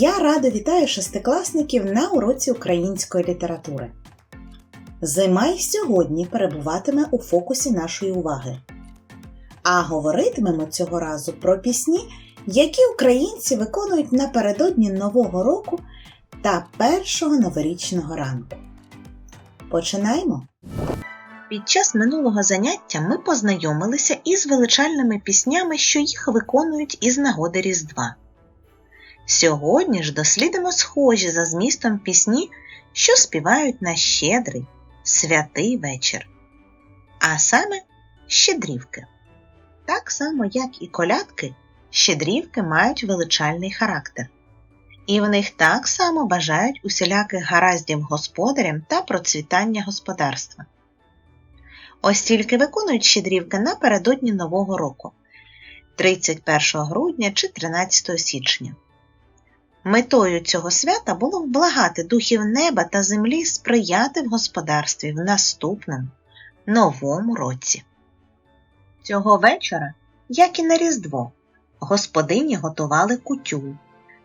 Я радо вітаю шестикласників на уроці української літератури. Зима й сьогодні перебуватиме у фокусі нашої уваги. А говоритимемо цього разу про пісні, які українці виконують напередодні Нового року та першого новорічного ранку. Починаємо! Під час минулого заняття ми познайомилися із величальними піснями, що їх виконують із нагоди Різдва. Сьогодні ж дослідимо схожі за змістом пісні, що співають на щедрий, святий вечір, а саме щедрівки. Так само, як і колядки, щедрівки мають величальний характер. І в них так само бажають усіляких гараздів господарям та процвітання господарства. Ось тільки виконують щедрівки напередодні Нового року 31 грудня чи 13 січня. Метою цього свята було вблагати духів неба та землі сприяти в господарстві в наступному новому році. Цього вечора, як і на Різдво, господині готували кутю,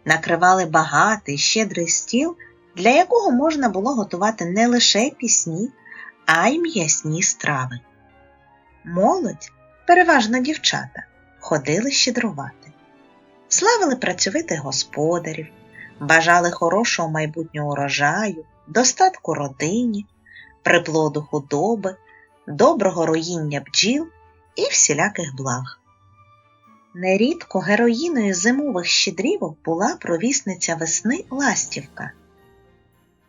накривали багатий щедрий стіл, для якого можна було готувати не лише пісні, а й м'ясні страви. Молодь, переважно дівчата, ходили щедрувати, славили працьовитих господарів, бажали хорошого майбутнього урожаю, достатку родині, приплоду худоби, доброго роїння бджіл і всіляких благ. Нерідко героїною зимових щедрівок була провісниця весни Ластівка.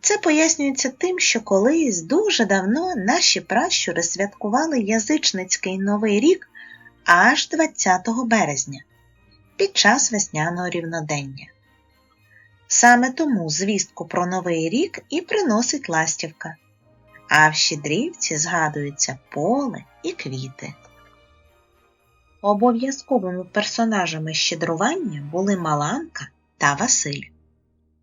Це пояснюється тим, що колись дуже давно наші пращури святкували язичницький новий рік аж 20 березня під час весняного рівнодення. Саме тому звістку про новий рік і приносить ластівка, а в щедрівці згадуються поле і квіти. Обов'язковими персонажами щедрування були Маланка та Василь.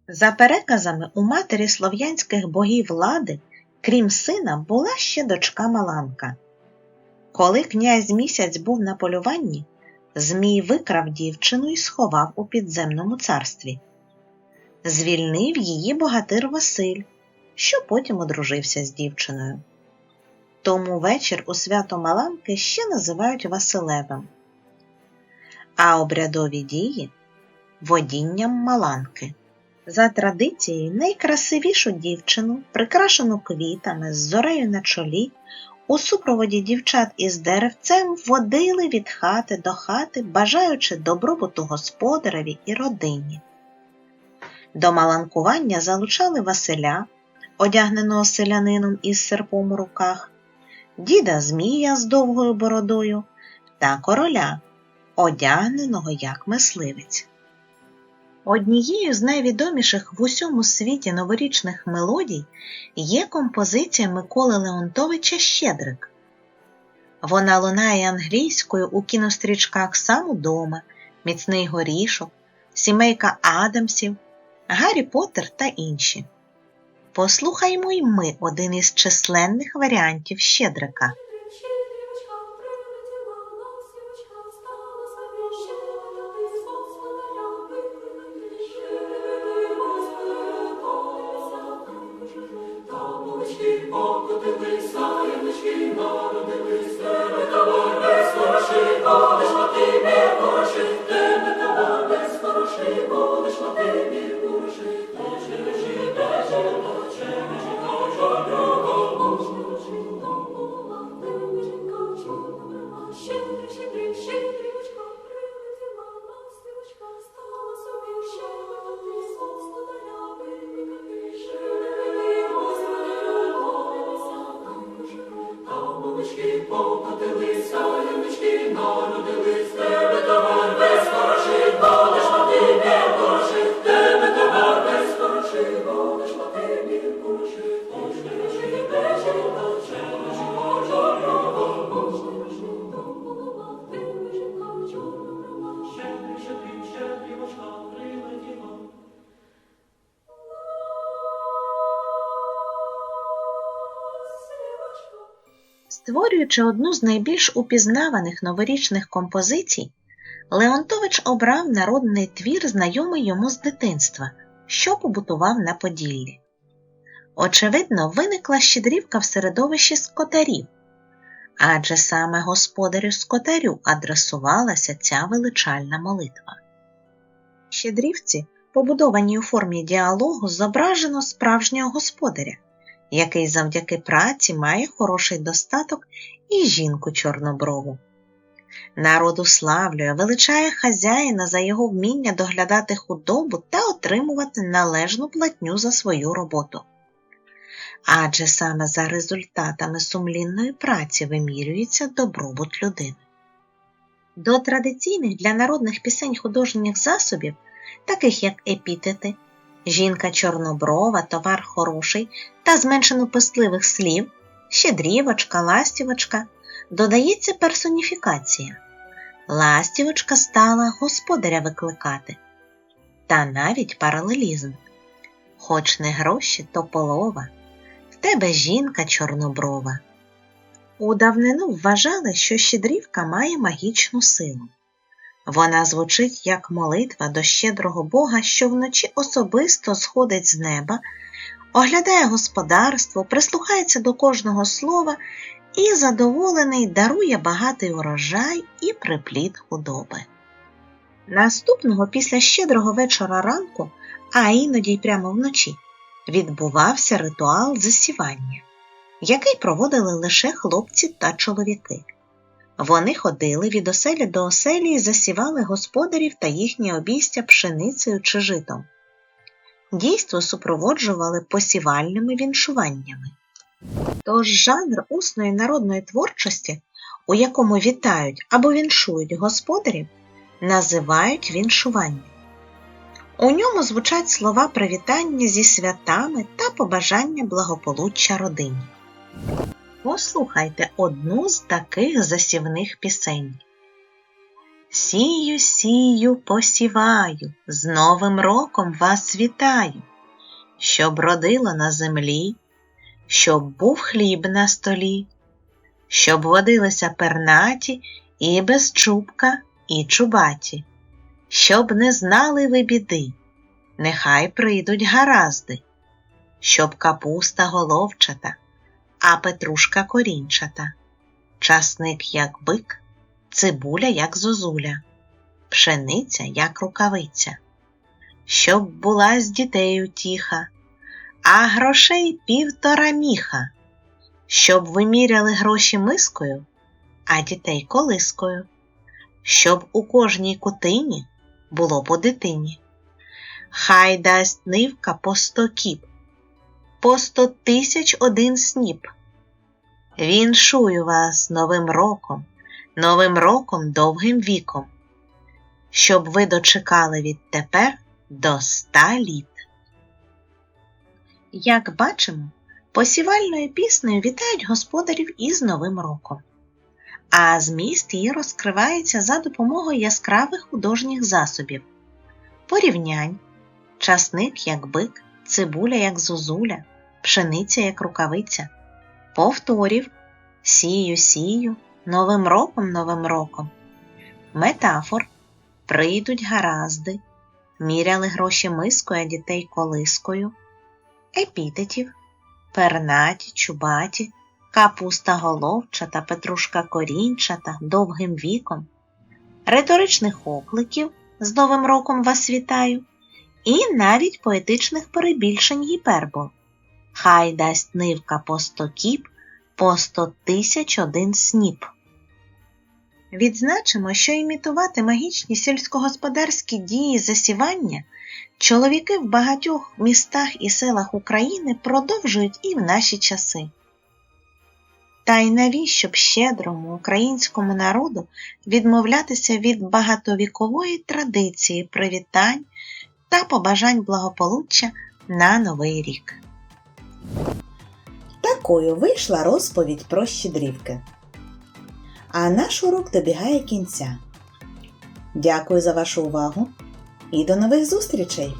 За переказами у матері слов'янських богів влади, крім сина, була ще дочка Маланка. Коли князь місяць був на полюванні, Змій викрав дівчину і сховав у підземному царстві. Звільнив її богатир Василь, що потім одружився з дівчиною. Тому вечір у свято Маланки ще називають Василевим, а обрядові дії водінням Маланки. За традицією, найкрасивішу дівчину, прикрашену квітами з зорею на чолі, у супроводі дівчат із деревцем водили від хати до хати, бажаючи добробуту господареві і родині. До маланкування залучали Василя, одягненого селянином із серпом у руках, діда Змія з довгою бородою та короля, одягненого як мисливець. Однією з найвідоміших в усьому світі новорічних мелодій є композиція Миколи Леонтовича Щедрик. Вона лунає англійською у кінострічках «Сам удома», Міцний горішок, Сімейка Адамсів, Гаррі Поттер та інші. Послухаймо й ми один із численних варіантів Щедрика. Голубочки покотилися, голубочки народили. Створюючи одну з найбільш упізнаваних новорічних композицій, Леонтович обрав народний твір, знайомий йому з дитинства, що побутував на Поділлі. Очевидно, виникла щедрівка в середовищі скотарів, адже саме господарю скотарю адресувалася ця величальна молитва. Щедрівці, побудованій у формі діалогу, зображено справжнього господаря, який завдяки праці має хороший достаток і жінку чорноброву. Народ уславлює, величає хазяїна за його вміння доглядати худобу та отримувати належну платню за свою роботу. Адже саме за результатами сумлінної праці вимірюється добробут людини. До традиційних для народних пісень художніх засобів, таких як епітети, жінка чорноброва, товар хороший та зменшено пестливих слів, щедрівочка, ластівочка, додається персоніфікація. Ластівочка стала господаря викликати, та навіть паралелізм. Хоч не гроші, то полова, в тебе жінка чорноброва. У давнину вважали, що щедрівка має магічну силу. Вона звучить як молитва до щедрого Бога, що вночі особисто сходить з неба, оглядає господарство, прислухається до кожного слова і задоволений дарує багатий урожай і приплід худоби. Наступного після щедрого вечора ранку, а іноді й прямо вночі, відбувався ритуал засівання, який проводили лише хлопці та чоловіки. Вони ходили від оселі до оселі і засівали господарів та їхні обійстя пшеницею чи житом. Дійство супроводжували посівальними віншуваннями. Тож жанр усної народної творчості, у якому вітають або віншують господарів, називають віншування. У ньому звучать слова привітання зі святами та побажання благополуччя родині. Послухайте одну з таких засівних пісень. Сію, сію, посіваю, з Новим роком вас вітаю, щоб родило на землі, щоб був хліб на столі, щоб водилися пернаті і без чубка, і чубаті, щоб не знали ви біди, нехай прийдуть гаразди, щоб капуста головчата, а петрушка корінчата, часник як бик, цибуля як зозуля, пшениця як рукавиця, щоб була з дітей утіха, а грошей півтора міха, щоб виміряли гроші мискою, а дітей колискою, щоб у кожній кутині було по дитині. Хай дасть нивка по сто кіп, по сто тисяч один сніп. Віншую вас новим роком, новим роком довгим віком, щоб ви дочекали відтепер до ста літ. Як бачимо, посівальною піснею вітають господарів із Новим роком, а зміст її розкривається за допомогою яскравих художніх засобів, порівнянь, часник як бик, цибуля як зозуля, пшениця як рукавиця, повторів, сію, сію, новим роком, новим роком, метафор, прийдуть гаразди, міряли гроші мискою, а дітей колискою, епітетів, пернаті, чубаті, капуста головчата, петрушка корінчата, довгим віком, риторичних окликів. З Новим роком вас вітаю, і навіть поетичних перебільшень гіпербол. Хай дасть нивка по сто кіп, по сто тисяч один сніп. Відзначимо, що імітувати магічні сільськогосподарські дії засівання чоловіки в багатьох містах і селах України продовжують і в наші часи. Та й навіщо б щедрому українському народу відмовлятися від багатовікової традиції привітань та побажань благополуччя на Новий рік. Такою вийшла розповідь про щедрівки. А наш урок добігає кінця. Дякую за вашу увагу і до нових зустрічей!